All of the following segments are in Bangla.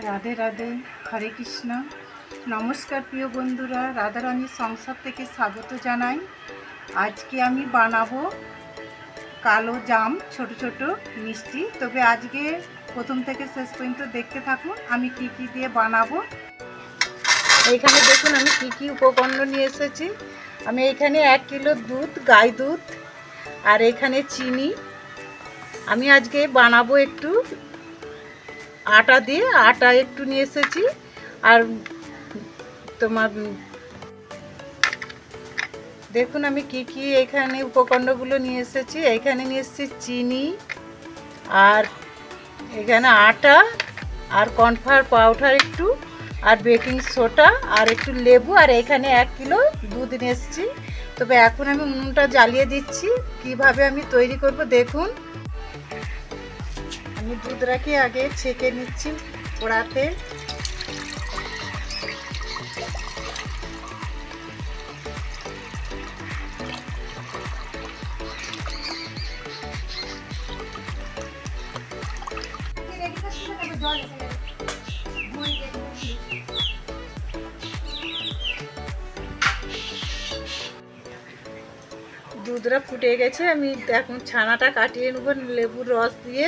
রাধে রাধে, হরে কৃষ্ণ। নমস্কার প্রিয় বন্ধুরা, রাধারানীর সংসার থেকে স্বাগত জানাই। আজকে আমি বানাবো কালো জাম, ছোট ছোট মিষ্টি। তবে আজকে প্রথম থেকে শেষ পর্যন্ত দেখতে থাকুন, আমি কি কি দিয়ে বানাবো। এইখানে দেখুন, আমি কি কি উপকরণ নিয়ে এসেছি। আমি এখানে এক কিলো দুধ, গাই দুধ, আর এখানে চিনি। আমি আজকে বানাবো একটু আটা দিয়ে আটা একটু নিয়ে এসেছি। আর তোমার দেখুন আমি কি কি এখানে উপকণ্ডগুলো নিয়ে এসেছি। এখানে নিয়ে এসেছি চিনি, আর এখানে আটা, আর কর্নফ্লাওয়ার পাউডার একটু, আর বেকিং সোডা, আর একটু লেবু, আর এখানে এক কিলো দুধ নিয়ে এসেছি। তবে এখন আমি উনুনটা জ্বালিয়ে দিচ্ছি। কীভাবে আমি তৈরি করব দেখুন। আমি দুধটাকে আগে ছেঁকে নিচ্ছি কড়াতে দুধটা ফুটে গেছে, আমি এখন ছানাটা কাটিয়ে নেব লেবুর রস দিয়ে।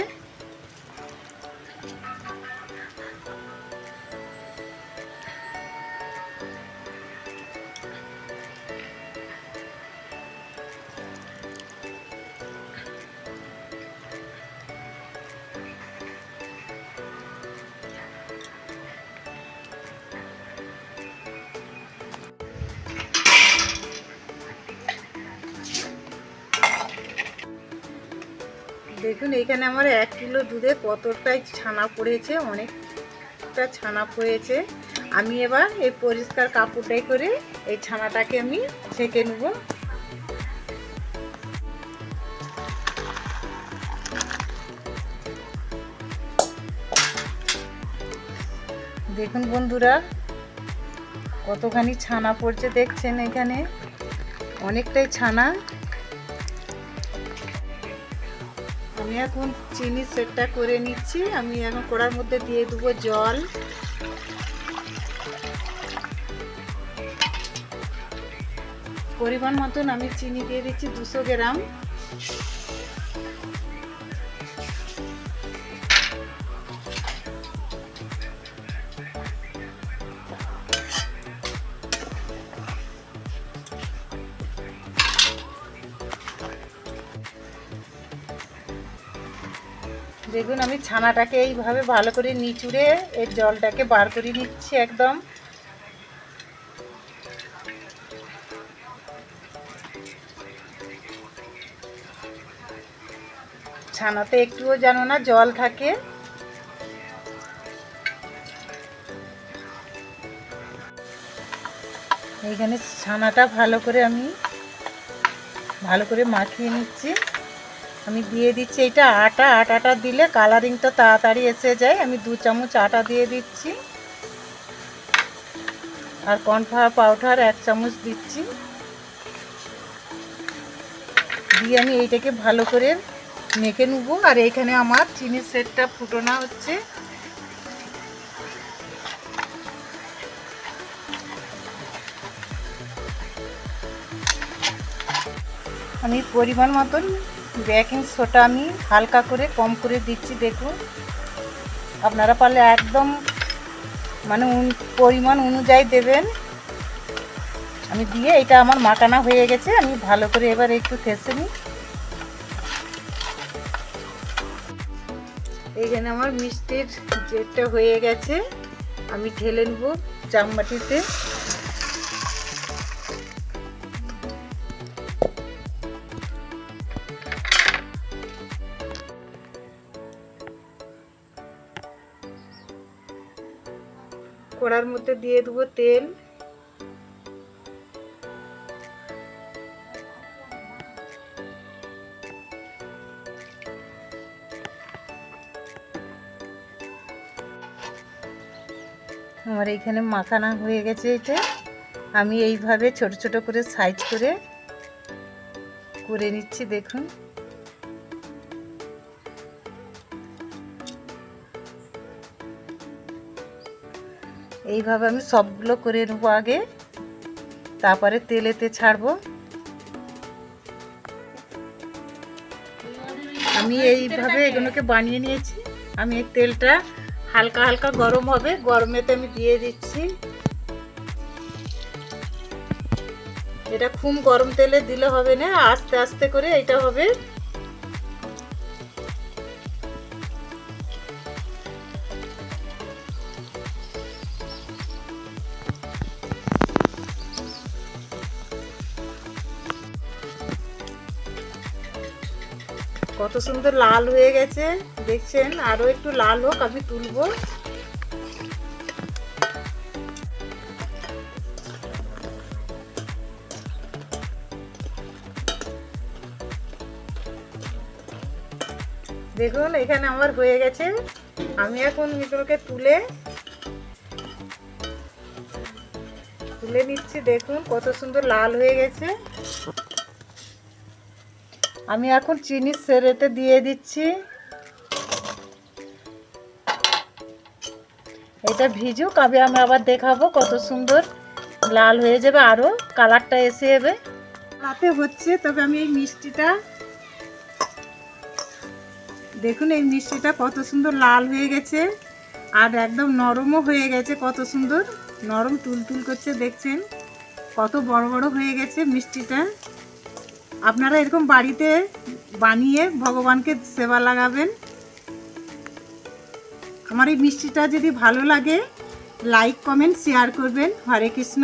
দেখুন, এখানে আমার এক কিলো দুধে কতটাই ছানা পড়েছে, অনেকটা ছানা পড়েছে। আমি এবার এই পরিষ্কার কাপড়টাই করে এই ছানাটাকে আমি ছেঁকে নেব। দেখুন বন্ধুরা, কতখানি ছানা পড়ছে, দেখছেন এখানে? অনেকটাই ছানা। আমি এখন চিনি সেটটা করে নিচ্ছি। আমি এখন কড়ার মধ্যে দিয়ে দেবো জল। পরিমাণ মতন আমি চিনি দিয়ে দিচ্ছি দুশো গ্রাম। দেখুন, আমি ছানাটাকে এইভাবে ভালো করে নিচুড়ে এর জলটাকে বার করে নিচ্ছি একদম। ছানাতে একটুও যেন না জল থাকে। এইখানে ছানাটা ভালো করে আমি ভালো করে মাখিয়ে নিচ্ছি। আমি দিয়ে দিচ্ছি এটা আটা, আটাটা দিলে কালারিংটা তাড়াতাড়ি এসে যায়। আমি দু চামচ আটা দিয়ে দিচ্ছি। আর কর্নফ্লাওয়ার পাউডার এক চামচ দিচ্ছি। দিয়ে আমি এইটাকে ভালো করে মেখে নেব। আর এইখানে আমার চিনির সেটটা ফুটোনা হচ্ছে। আমি পরিমাণ মতন বেকিং সোডা আমি হালকা করে কম করে দিচ্ছি, দেখুন। আপনারা পারলে একদম মানে পরিমাণ অনুযায়ী দেবেন। আমি দিয়ে এটা আমার মাখানা হয়ে গেছে, আমি ভালো করে এবার একটু থেসে নিই। এইখানে আমার মিষ্টির জেটটা হয়ে গেছে, আমি ঢেলে নেব চামবাটিতে কড়ার মধ্যে দিয়ে দেবো তেল। আমার এইখানে মাখানা হয়ে গেছে এটা। আমি এইভাবে ছোট ছোট করে সাইজ করে করে নিচ্ছি, দেখুন। এইভাবে আমি সবগুলো করে নেব আগে। তারপরে তেলেতে ছাড়বো। আমি এইভাবে এগুলোকে বানিয়ে নিয়েছি। আমি এই তেলটা হালকা হালকা গরম হবে। গরমেতে আমি দিয়ে দিচ্ছি। এটা খুব গরম তেলে দিলে হবে না, আস্তে আস্তে করে এটা হবে। কত সুন্দর লাল হয়ে গেছে। দেখছেন? আরও একটু লাল হোক, আমি তুলবো। দেখুন, এখানে আমার হয়ে গেছে। আমি এখন এগুলোকে তুলে তুলে নিচ্ছি। দেখুন, কত সুন্দর লাল হয়ে গেছে। আমি এখন চিনি সেরেতে দিয়ে দিচ্ছি। এটা ভিজুক আমি আমি আবার দেখাবো কত সুন্দর লাল হয়ে যাবে আরও, কালারটা এসে যাবে। রাতে হচ্ছে, তবে আমি এই মিষ্টিটা, দেখুন এই মিষ্টিটা কত সুন্দর লাল হয়ে গেছে, আর একদম নরমও হয়ে গেছে কত সুন্দর, নরম তুলতুল করছে, দেখছেন? কত বড় বড় হয়ে গেছে মিষ্টিটা। আপনারা এরকম বাড়িতে বানিয়ে ভগবানকে সেবা লাগাবেন। আমার এই মিষ্টিটা যদি ভালো লাগে লাইক কমেন্ট শেয়ার করবেন। হরে কৃষ্ণ।